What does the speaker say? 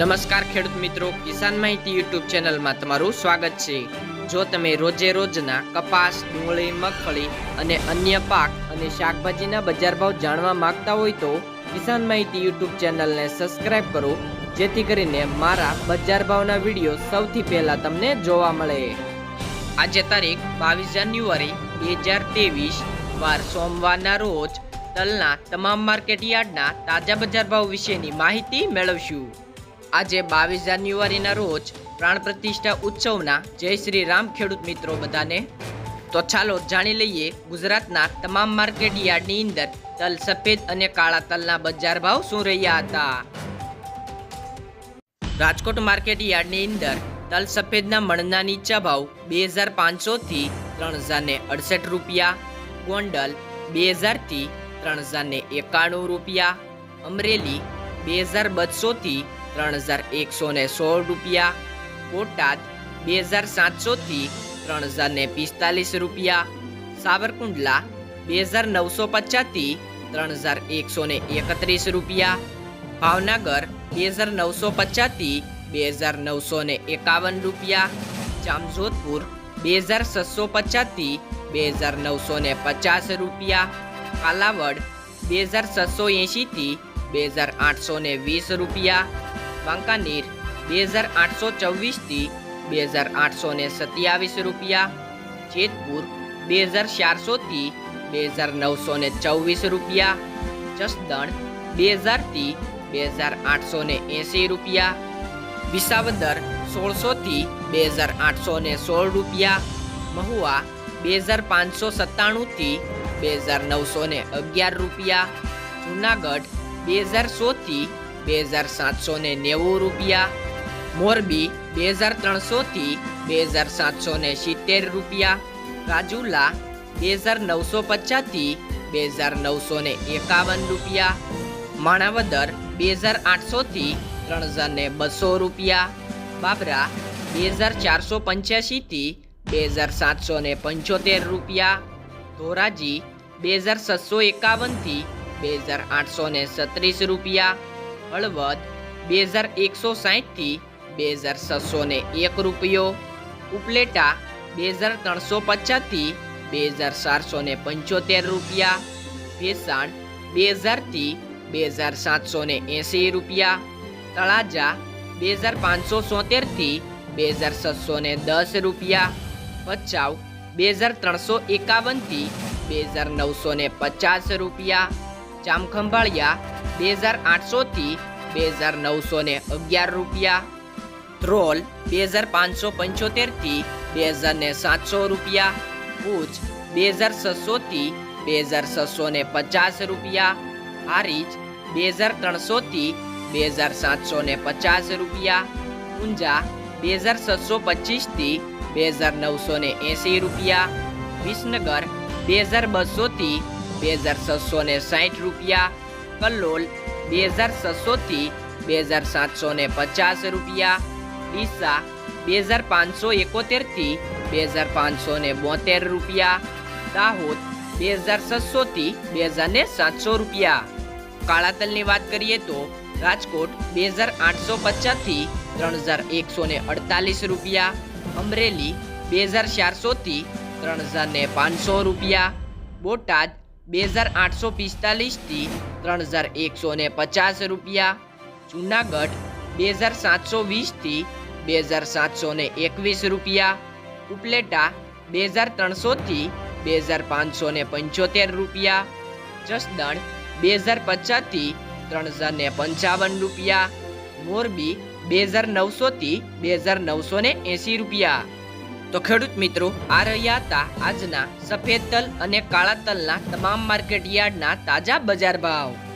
નમસ્કાર ખેડૂત મિત્રો, કિસાન માહિતી યુટ્યુબ ચેનલમાં તમારું સ્વાગત છે. જો તમે રોજે રોજના કપાસ, ડુંગળી, મગફળી અને અન્ય પાક અને શાકભાજીના બજાર ભાવ જાણવા માંગતા હોય તો કિસાન માહિતી યુટ્યુબ ચેનલને સબસ્ક્રાઇબ કરો, જેથી કરીને મારા બજાર ભાવના વીડિયો સૌથી પહેલા તમને જોવા મળે. આજે તારીખ બાવીસ જાન્યુઆરી બે હજાર ત્રેવીસ, વાર સોમવારના રોજ તલના તમામ માર્કેટ યાર્ડના તાજા બજાર ભાવ વિશેની માહિતી મેળવશું. આજે બાવીસ જાન્યુઆરીના રોજ પ્રાણ પ્રતિષ્ઠા ઉત્સવના જય શ્રી રામ ખેડૂત મિત્રો બધાને. તો ચાલો જાણી લઈએ ગુજરાતના તમામ માર્કેટ યાર્ડની અંદર તલ સફેદ અને કાળા તલના બજાર ભાવ શું રહ્યા હતા. રાજકોટ માર્કેટ યાર્ડની અંદર તલ સફેદના મણના નીચા ભાવ બે હજાર પાંચસોથી ત્રણ હજાર ને અડસઠ રૂપિયા, ગોંડલ બે હજારથી ત્રણ હજાર ને એકાણું રૂપિયા, અમરેલી બે હજાર બસોથી ત્રણ હજાર એકસો ને સોળ રૂપિયા, બોટાદ બે હજાર સાતસોથી ત્રણ હજાર ને પિસ્તાલીસ રૂપિયા, સાવરકુંડલા બે હજાર નવસો પચાસથી ત્રણ હજાર એકસો ને એકત્રીસ રૂપિયા, ભાવનગર બે હજાર નવસો પચાસથી બે હજાર નવસો ને એકાવન રૂપિયા, જામજોધપુર બે હજાર છસો પચાસથી બે હજાર નવસો ને પચાસ રૂપિયા, કાલાવડ બે હજાર છસો એંશીથી બે હજાર આઠસો ને વીસ રૂપિયા વાંકાનેર બે હજાર આઠસો ચોવીસથી બે હજાર આઠસો ને સત્યાવીસ રૂપિયા, જેતપુર બે હજાર ચારસોથી બે હજાર નવસો ને ચોવીસ રૂપિયા, જસદણ બે હજારથી બે હજાર આઠસો ને એંસી રૂપિયા, વિસાવદર સોળસોથી બે હજાર આઠસો ને સોળ રૂપિયા, મહુવા બે હજાર પાંચસો સત્તાણુંથી બે હજાર નવસો ને અગિયાર રૂપિયા, જુનાગઢ બે હજાર સોથી બે હજાર સાતસો ને નેવું રૂપિયા મોરબી બે હજાર ત્રણસોથી બે હજાર સાતસો ને સિત્તેર રૂપિયા રાજુલા બે હજાર નવસો પચાસથી બે હજાર નવસો ને એકાવન રૂપિયા માણાવદર બે હજાર આઠસોથી ત્રણ હજાર ને બસો રૂપિયા બાબરા બે હજાર ચારસો પંચ્યાસીથી બે હજાર સાતસો ને પંચોતેર રૂપિયા ધોરાજી બે હજાર છસો એકાવનથી બે હજાર આઠસો ને સત્રીસ રૂપિયા હળવદ બે હજાર એકસો સાહીઠથી બે હજાર છસો ને એક રૂપિયો ઉપલેટા બે હજાર ત્રણસો પચાસથી બે હજાર ચારસો ને પંચોતેર રૂપિયા ભેસાણ બે હજારથી બે હજાર સાતસો ને એંસી રૂપિયા તળાજા બે હજાર પાંચસો સોતેરથી બે હજાર છસો ને દસ રૂપિયા ભચાઉ બે હજાર ત્રણસો એકાવનથી બે હજાર નવસો ને પચાસ રૂપિયા જામખંભાળિયા બે હજાર આઠસોથી બે હજાર નવસો ને અગિયાર રૂપિયા ધ્રોલ બે હજાર પાંચસો પંચોતેરથી બે હજાર ને સાતસો રૂપિયા ભુજ બે હજાર છસોથી બે હજાર છસો ને પચાસ રૂપિયા હારીજ બે હજાર ત્રણસોથી બે હજાર સાતસો ને પચાસ રૂપિયા ઊંઝા બે હજાર છસો પચીસથી બે હજાર નવસો ને એંસી રૂપિયા વિસનગર બે હજાર બસોથી બે હજાર છસો ને સાઠ રૂપિયા કલ્લોલ બે હજાર છસોથી બે હજાર સાતસો ને પચાસ રૂપિયા, ડીસા બે હજાર પાંચસો એકોતેરથી બે હજાર પાંચસો ને બોતેર રૂપિયા, દાહોદ બે હજાર છસોથી બે હજાર ને સાતસો રૂપિયા. કાળા તલની વાત કરીએ તો રાજકોટ બે હજાર આઠસો પચાસથી ત્રણ હજાર એકસો ને અડતાલીસ રૂપિયા, અમરેલી બે હજાર ચારસોથી ત્રણ હજાર ને પાંચસો રૂપિયા, બોટાદ બે હજાર આઠસો પિસ્તાલીસથી ત્રણ હજાર એકસો ને પચાસ રૂપિયા. જુનાગઢ બે હજાર સાતસો વીસથી બે હજાર સાતસો ને એકવીસ રૂપિયા. ઉપલેટા બે હજાર ત્રણસોથી બે હજાર પાંચસો ને પંચોતેર રૂપિયા. જસદણ બે હજાર પચાસથી ત્રણ હજાર ને પંચાવન રૂપિયા. મોરબી બે હજાર નવસોથી બે હજાર નવસો ને એંસી રૂપિયા. તો ખેડૂત મિત્રો આ રહ્યા હતા આજના સફેદ તલ અને કાળા તલના તમામ માર્કેટ યાર્ડના તાજા બજાર ભાવ.